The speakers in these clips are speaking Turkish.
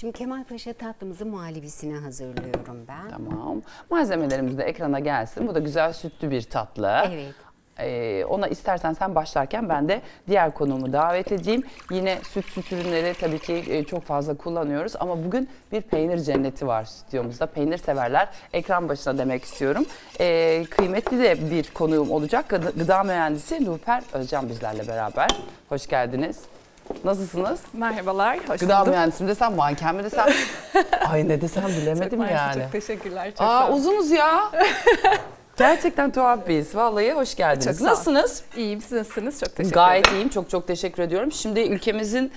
Şimdi Kemalpaşa tatlımızın muhallebisini hazırlıyorum ben. Tamam. Malzemelerimiz de ekrana gelsin. Bu da güzel sütlü bir tatlı. Evet. Ee, ona istersen sen başlarken ben de diğer konuğumu davet edeyim. Yine süt süt ürünleri tabii ki e, çok fazla kullanıyoruz ama bugün bir peynir cenneti var stüdyomuzda. Peynir severler ekran başına demek istiyorum. Ee, kıymetli de bir konuğum olacak. Gıda, gıda mühendisi Nurper Özcan bizlerle beraber. Hoş geldiniz. Nasılsınız? Merhabalar, hoş Gıda bulduk. mühendisi mi desem, manken mi desem? Ay ne desem bilemedim Çok yani. Çok teşekkürler. Çok Aa uzunuz ya. Gerçekten tuhaf bir his. Vallahi hoş Çok geldiniz. ol. Nasılsınız? İyiyim, siz nasılsınız? Çok teşekkür Gayet ederim. iyiyim. Çok çok teşekkür ediyorum. Şimdi ülkemizin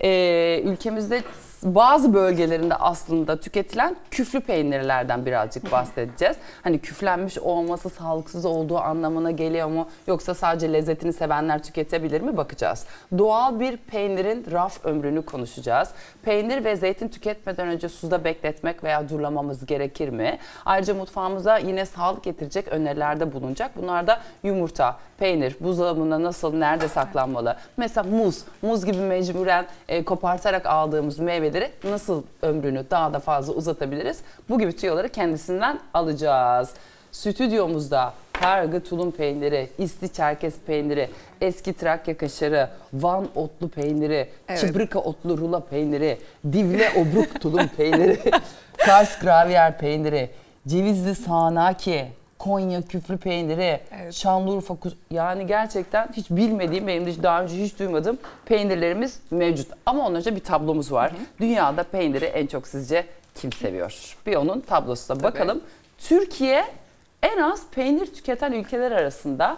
e, ülkemizde bazı bölgelerinde aslında tüketilen küflü peynirlerden birazcık bahsedeceğiz. Hani küflenmiş olması sağlıksız olduğu anlamına geliyor mu? Yoksa sadece lezzetini sevenler tüketebilir mi? Bakacağız. Doğal bir peynirin raf ömrünü konuşacağız. Peynir ve zeytin tüketmeden önce suda bekletmek veya durlamamız gerekir mi? Ayrıca mutfağımıza yine sağlık getirecek önerilerde bulunacak. Bunlar da yumurta, peynir, buzdolabında nasıl, nerede saklanmalı? Mesela muz, muz gibi mecburen e, kopartarak aldığımız meyveleri nasıl ömrünü daha da fazla uzatabiliriz? Bu gibi tüyoları kendisinden alacağız. Stüdyomuzda kargı tulum peyniri, isti çerkez peyniri, eski Trakya kaşarı, Van otlu peyniri, Evet. çıbrıka otlu rula peyniri, divle obruk tulum peyniri, Kars gravyer peyniri, cevizli sanaki, Konya küflü peyniri, Evet. Şanlıurfa yani gerçekten hiç bilmediğim benim de daha önce hiç duymadığım peynirlerimiz mevcut. Ama ondan önce bir tablomuz var. Dünyada peyniri en çok sizce kim seviyor? Bir onun tablosuna bakalım. Türkiye en az peynir tüketen ülkeler arasında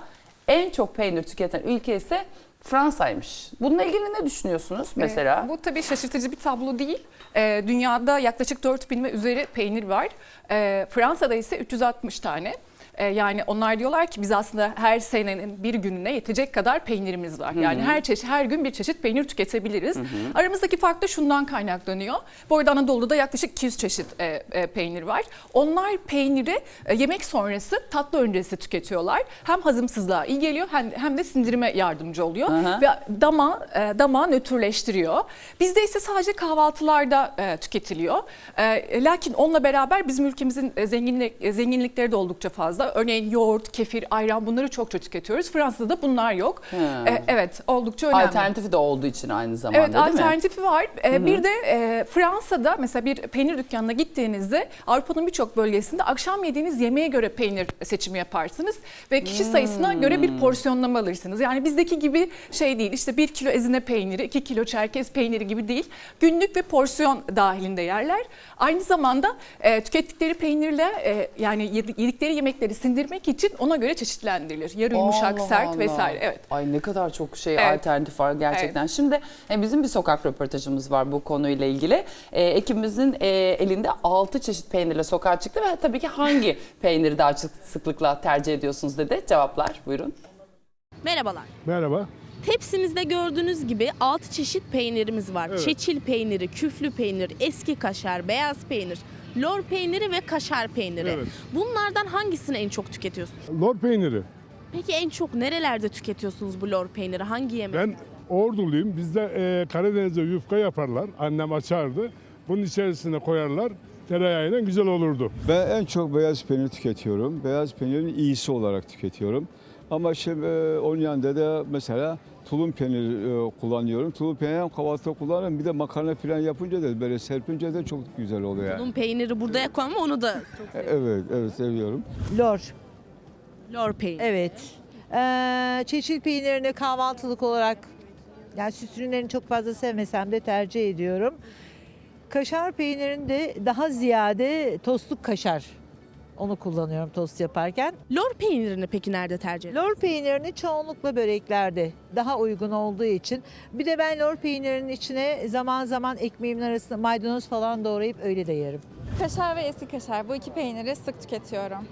en çok peynir tüketen ülke ise Fransa'ymış. Bununla ilgili ne düşünüyorsunuz mesela? Ee, bu tabii şaşırtıcı bir tablo değil. Ee, dünyada yaklaşık 4000 ve üzeri peynir var. Ee, Fransa'da ise 360 tane. Ee, yani onlar diyorlar ki biz aslında her senenin bir gününe yetecek kadar peynirimiz var. Yani her çeşit her gün bir çeşit peynir tüketebiliriz. Aramızdaki fark da şundan kaynaklanıyor. Bu arada Anadolu'da yaklaşık 200 çeşit e, e, peynir var. Onlar peyniri e, yemek sonrası tatlı öncesi tüketiyorlar. Hem hazımsızlığa iyi geliyor hem, hem de sindirime yardımcı oluyor Aha. ve dama e, damağı nötrleştiriyor. Bizde ise sadece kahvaltılarda e, tüketiliyor. E, lakin onunla beraber bizim ülkemizin e, zenginlik e, zenginlikleri de oldukça fazla. Örneğin yoğurt, kefir, ayran bunları çokça tüketiyoruz. Fransa'da da bunlar yok. Hmm. E, evet, oldukça önemli. Alternatifi de olduğu için aynı zamanda Evet değil mi? alternatifi var. Ee, bir de e, Fransa'da mesela bir peynir dükkanına gittiğinizde Avrupa'nın birçok bölgesinde akşam yediğiniz yemeğe göre peynir seçimi yaparsınız ve kişi sayısına göre Hmm. bir porsiyonlama alırsınız. Yani bizdeki gibi şey değil işte bir kilo ezine peyniri, iki kilo çerkez peyniri gibi değil. Günlük ve porsiyon dahilinde yerler. Aynı zamanda e, tükettikleri peynirle e, yani yedi- yedikleri yemekleri sindirmek için ona göre çeşitlendirilir. Yarı yumuşak, Allah sert Allah. vesaire. Evet. Ay ne kadar çok şey Evet. alternatif var gerçekten. Şimdi e, bizim bir sokak röportajımız var bu konuyla ilgili. E, ekibimizin e, elinde 6 çeşit peynirle sokağa çıktı ve tabii ki hangi peyniri daha çok sıklıkla tercih ediyorsunuz dedi. Cevaplar buyurun. Merhabalar. Merhaba. Tepsimizde gördüğünüz gibi 6 çeşit peynirimiz var. Evet. Çeçil peyniri, küflü peynir, eski kaşar, beyaz peynir, lor peyniri ve kaşar peyniri. Evet. Bunlardan hangisini en çok tüketiyorsunuz? Lor peyniri. Peki en çok nerelerde tüketiyorsunuz bu lor peyniri? Hangi yemek? Ben orduluyum. Bizde e, Karadeniz'de yufka yaparlar. Annem açardı. Bunun içerisine koyarlar. Tereyağıyla güzel olurdu. Ben en çok beyaz peynir tüketiyorum. Beyaz peynirin iyisi olarak tüketiyorum. Ama şimdi e, onun yanında da mesela tulum peyniri e, kullanıyorum. Tulum peyniri hem kahvaltıda kullanıyorum. Bir de makarna falan yapınca da böyle serpince de çok güzel oluyor yani. Bunun peyniri burada yok ama onu da çok Evet, evet seviyorum. Lor, lor peyniri. evet. Ee, çeşil peynirini kahvaltılık olarak, yani süt ürünlerini çok fazla sevmesem de tercih ediyorum. Kaşar peynirini de daha ziyade tostluk kaşar. Onu kullanıyorum tost yaparken. Lor peynirini peki nerede tercih ediyorsunuz? Lor peynirini çoğunlukla böreklerde daha uygun olduğu için. Bir de ben lor peynirinin içine zaman zaman ekmeğimin arasına maydanoz falan doğrayıp öyle de yerim. Kaşar ve eski kaşar bu iki peyniri sık tüketiyorum.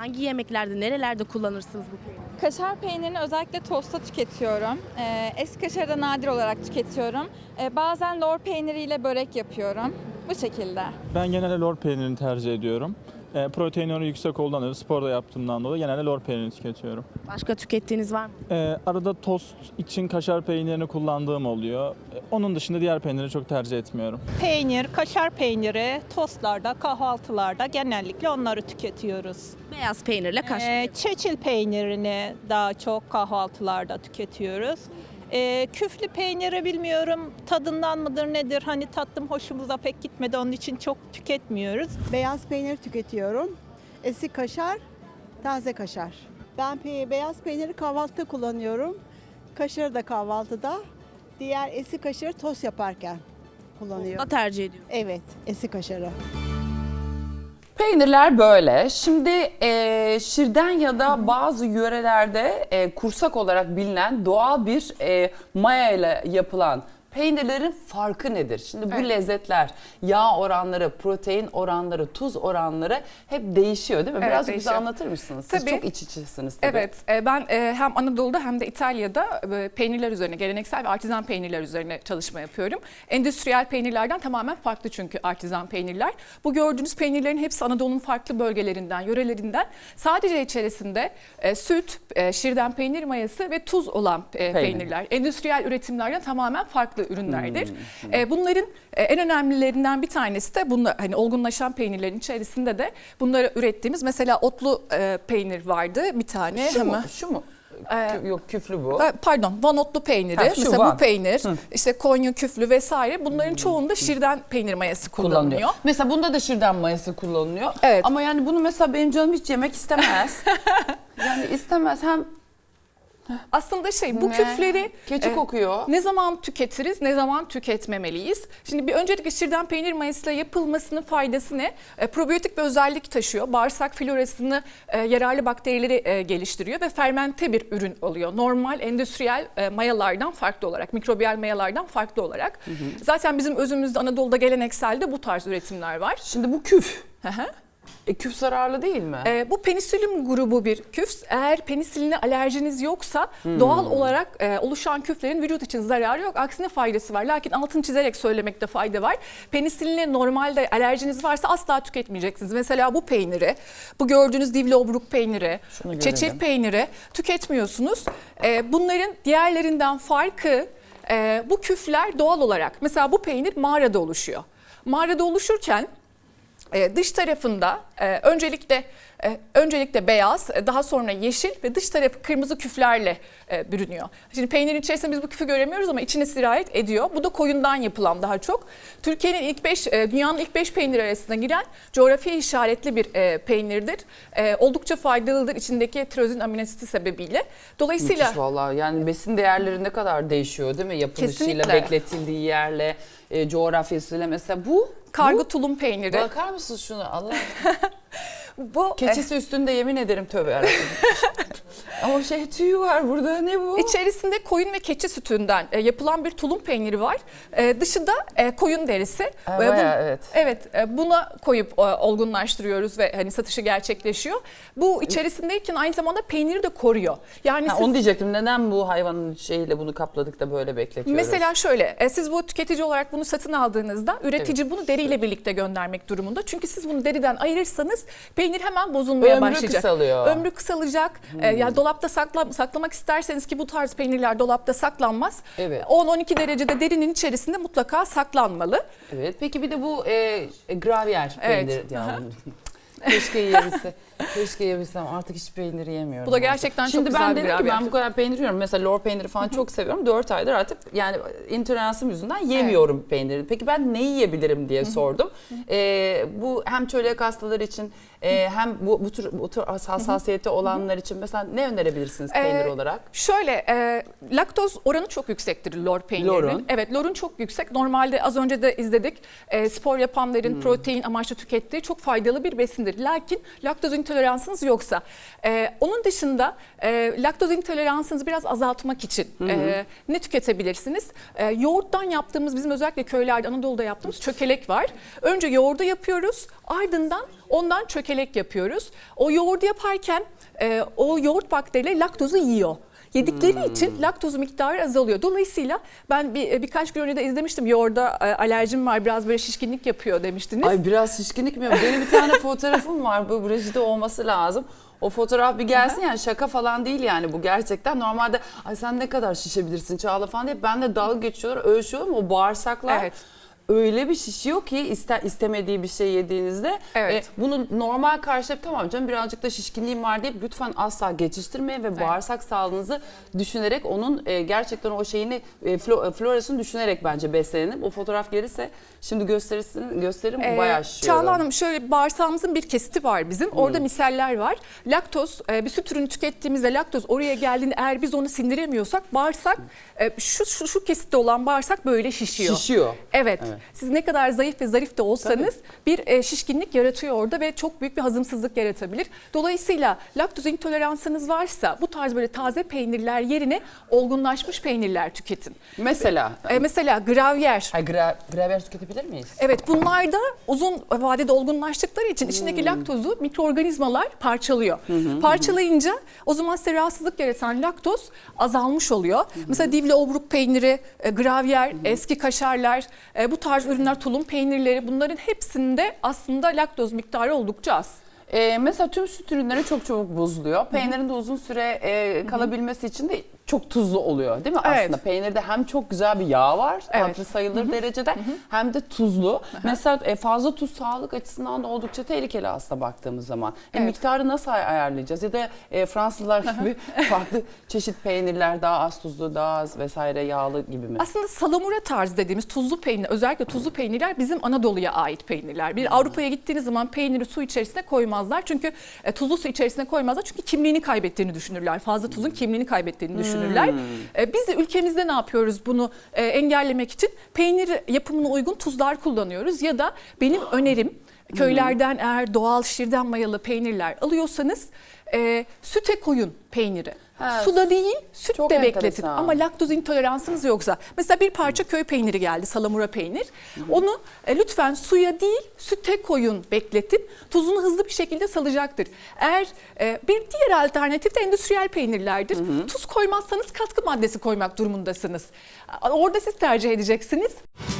Hangi yemeklerde, nerelerde kullanırsınız bu peyniri? Kaşar peynirini özellikle tosta tüketiyorum. Ee, eski kaşarı da nadir olarak tüketiyorum. Ee, bazen lor peyniriyle börek yapıyorum. Bu şekilde. Ben genelde lor peynirini tercih ediyorum. E, protein oranı yüksek olduğundan dolayı, spor da yaptığımdan dolayı genelde lor peynirini tüketiyorum. Başka tükettiğiniz var mı? E, arada tost için kaşar peynirini kullandığım oluyor. E, onun dışında diğer peyniri çok tercih etmiyorum. Peynir, kaşar peyniri tostlarda, kahvaltılarda genellikle onları tüketiyoruz. Beyaz peynirle kaşar. Ee, çeçil peynirini daha çok kahvaltılarda tüketiyoruz. Ee, küflü peyniri bilmiyorum tadından mıdır nedir hani tattım hoşumuza pek gitmedi onun için çok tüketmiyoruz. Beyaz peynir tüketiyorum. Eski kaşar, taze kaşar. Ben pe- beyaz peyniri kahvaltıda kullanıyorum. Kaşarı da kahvaltıda. Diğer eski kaşarı tost yaparken Da kullanıyorum. tercih ediyorsunuz. Evet, eski kaşarı. Peynirler böyle. Şimdi e, şirden ya da bazı yörelerde e, kursak olarak bilinen doğal bir e, maya ile yapılan peynirlerin farkı nedir? Şimdi bu Evet. lezzetler, yağ oranları, protein oranları, tuz oranları hep değişiyor değil mi? Evet, bize değişiyor. anlatır mısınız? Siz Tabii. çok iç içesiniz tabii. Evet, e, ben e, hem Anadolu'da hem de İtalya'da e, peynirler üzerine, geleneksel ve artizan peynirler üzerine çalışma yapıyorum. Endüstriyel peynirlerden tamamen farklı çünkü artizan peynirler. Bu gördüğünüz peynirlerin hepsi Anadolu'nun farklı bölgelerinden, yörelerinden sadece içerisinde süt, şirden peynir mayası ve tuz olan e, Peynir. peynirler. Endüstriyel üretimlerden tamamen farklı ürünlerdir. Hmm, E, bunların e, en önemlilerinden bir tanesi de bunlar hani olgunlaşan peynirlerin içerisinde de bunları ürettiğimiz mesela otlu e, peynir vardı bir tane. Şu mu? Hemen- Şu mu? Ee, Yok küflü bu. Ha, Pardon, vanotlu peyniri, Ha, mesela van. bu peynir, Hı. işte Konya küflü vesaire bunların çoğunda şirden peynir mayası kullanılıyor. kullanılıyor. Mesela bunda da şirden mayası kullanılıyor. Evet. Ama yani bunu mesela benim canım hiç yemek istemez. yani istemez. Hem Aslında şey bu Ne? küfleri Keçi e, kokuyor. ne zaman tüketiriz, ne zaman tüketmemeliyiz? Şimdi bir öncelikle şirden peynir mayasıyla yapılmasının faydası ne? E, probiyotik bir özellik taşıyor. Bağırsak florasını e, yararlı bakterileri e, geliştiriyor ve fermente bir ürün oluyor. Normal endüstriyel e, mayalardan farklı olarak, mikrobiyal mayalardan farklı olarak. Zaten bizim özümüzde Anadolu'da gelenekselde bu tarz üretimler var. Şimdi bu küf. Hı hı. E, küf zararlı değil mi? Ee, bu penisilin grubu bir küf. Eğer penisiline alerjiniz yoksa doğal olarak e, oluşan küflerin vücut için zararı yok. Aksine faydası var. Lakin altını çizerek söylemekte fayda var. Penisiline normalde alerjiniz varsa asla tüketmeyeceksiniz. Mesela bu peyniri, bu gördüğünüz divli obruk peyniri, çeçil peyniri tüketmiyorsunuz. Ee, bunların diğerlerinden farkı e, bu küfler doğal olarak. Mesela bu peynir mağarada oluşuyor. Mağarada oluşurken e, dış tarafında e, öncelikle e, öncelikle beyaz, e, daha sonra yeşil ve dış tarafı kırmızı küflerle e, bürünüyor. Şimdi peynirin içerisinde biz bu küfü göremiyoruz ama içine sirayet ediyor. Bu da koyundan yapılan daha çok. Türkiye'nin ilk 5 dünyanın ilk 5 peynir arasına giren coğrafi işaretli bir e, peynirdir. E, oldukça faydalıdır içindeki tirozin aminositi sebebiyle. Dolayısıyla Müthiş vallahi. Yani besin değerleri ne kadar değişiyor değil mi? Yapılışıyla, Kesinlikle. bekletildiği yerle, e, coğrafyasıyla. Mesela bu kargo tulum peyniri. Bakar mısınız şunu Allah? Bu Keçisi üstünde yemin ederim tövbe yarabbim. Ama şey tüyü var burada ne bu? İçerisinde koyun ve keçi sütünden e, yapılan bir tulum peyniri var. E, dışında e, koyun derisi. E, bayağı, evet. Evet, e, buna koyup e, olgunlaştırıyoruz ve hani satışı gerçekleşiyor. Bu içerisindeyken aynı zamanda peyniri de koruyor. Yani Ha, siz onu diyecektim. Neden bu hayvanın şeyiyle bunu kapladık da böyle bekletiyoruz? Mesela şöyle, e, siz bu tüketici olarak bunu satın aldığınızda üretici bunu deriyle birlikte göndermek durumunda. Çünkü siz bunu deriden ayırırsanız peynir hemen bozulmaya Ömrü başlayacak. kısalıyor. Hmm. Ömrü kısalacak. E, yani dolapta sakla, saklamak isterseniz ki bu tarz peynirler dolapta saklanmaz. Evet. 10-12 derecede derinin içerisinde mutlaka saklanmalı. Evet. Peki bir de bu e, e, gravyer Evet. peyniri. Ya, keşke yiyebilse. Keşke yiyebilsem. Artık hiç peynir yemiyorum. Bu da artık. gerçekten çok Şimdi güzel ben bir dedim ki ben bu kadar peynir yiyorum. Mesela lor peyniri falan çok seviyorum. 4 aydır artık yani intoleransım yüzünden yemiyorum peyniri. Peki ben ne yiyebilirim diye sordum. E, bu hem çölyak hastaları için e, hem bu, bu tür, bu tür hassasiyeti olanlar için mesela ne önerebilirsiniz peynir Ee, olarak? Şöyle, e, laktoz oranı çok yüksektir lor peynirinin. Lorun. Evet, lorun çok yüksek. Normalde az önce de izledik. e, spor yapanların Hmm. protein amaçlı tükettiği çok faydalı bir besindir. Lakin laktoz intoleransınız yoksa. e, onun dışında e, laktoz intoleransınızı biraz azaltmak için e, ne tüketebilirsiniz? E, yoğurttan yaptığımız, bizim özellikle köylerde, Anadolu'da yaptığımız çökelek var. Önce yoğurdu yapıyoruz, ardından ondan çökelek yapıyoruz. O yoğurdu yaparken e, o yoğurt bakterileri laktozu yiyor. Yedikleri için laktoz miktarı azalıyor. Dolayısıyla ben bir, e, birkaç gün önce de izlemiştim. Yoğurda e, alerjim var biraz böyle şişkinlik yapıyor demiştiniz. Ay biraz şişkinlik mi? Benim bir tane fotoğrafım var. Bu Brejide olması lazım. O fotoğraf bir gelsin yani şaka falan değil yani bu gerçekten. Normalde ay sen ne kadar şişebilirsin Çağla falan diye ben de dalga geçiyorlar, ölçüyorum o bağırsaklar. Evet. Öyle bir şişiyor ki ister istemediği bir şey yediğinizde Evet. e, bunu normal karşılayıp tamam canım birazcık da şişkinliğim var deyip lütfen asla geçiştirmeyin ve bağırsak sağlığınızı düşünerek onun e, gerçekten o şeyini e, flo- e, florasını düşünerek bence beslenin. O fotoğraf gelirse şimdi gösterirsin gösteririm Ee, bayağı şişiyorum. Çağla Hanım şöyle bağırsağımızın bir kesiti var bizim. Orada miseller var. Laktoz e, bir süt ürünü tükettiğimizde laktoz oraya geldiğinde eğer biz onu sindiremiyorsak bağırsak e, şu, şu şu kesitte olan bağırsak böyle şişiyor. Şişiyor. Evet. Evet. Siz ne kadar zayıf ve zarif de olsanız bir e, şişkinlik yaratıyor orada ve çok büyük bir hazımsızlık yaratabilir. Dolayısıyla laktoz intoleransınız varsa bu tarz böyle taze peynirler yerine olgunlaşmış peynirler tüketin. Mesela E, mesela gravyer, Ay, gra gravyer tüketebilir miyiz? Evet bunlar da uzun vadede olgunlaştıkları için içindeki laktozu mikroorganizmalar parçalıyor. Parçalayınca o zaman size rahatsızlık yaratan laktoz azalmış oluyor. Mesela divli obruk peyniri, e, gravyer, eski kaşarlar, e, bu tarz ürünler, tulum peynirleri bunların hepsinde aslında laktoz miktarı oldukça az. Ee, mesela tüm süt ürünleri çok çabuk bozuluyor. Peynirin de uzun süre e, kalabilmesi için de çok tuzlu oluyor değil mi Evet. aslında? Peynirde hem çok güzel bir yağ var, Evet. tatlı sayılır derecede hem de tuzlu. Mesela e, fazla tuz sağlık açısından da oldukça tehlikeli aslında baktığımız zaman. E, Evet. miktarı nasıl ay- ayarlayacağız? Ya da e, Fransızlar gibi farklı çeşit peynirler daha az tuzlu, daha az vesaire yağlı gibi mi? Aslında salamura tarzı dediğimiz tuzlu peynir, özellikle tuzlu peynirler bizim Anadolu'ya ait peynirler. Bir Avrupa'ya gittiğiniz zaman peyniri su içerisine koymazlar. Çünkü e, tuzlu su içerisine koymazlar. Çünkü kimliğini kaybettiğini düşünürler. Fazla tuzun kimliğini kaybettiğini düşünürler. E, biz de ülkemizde ne yapıyoruz bunu e, engellemek için? Peynir yapımına uygun tuzlar kullanıyoruz. Ya da benim önerim köylerden eğer doğal şirden mayalı peynirler alıyorsanız e, süte koyun peyniri. Ha, Suda değil, sütte çok bekletin. enteresan. Ama laktoz intoleransınız yoksa. Mesela bir parça köy peyniri geldi, salamura peynir. Onu e, lütfen suya değil, süte koyun, bekletin. Tuzunu hızlı bir şekilde salacaktır. Eğer e, bir diğer alternatif de endüstriyel peynirlerdir. Tuz koymazsanız katkı maddesi koymak durumundasınız. Orada siz tercih edeceksiniz.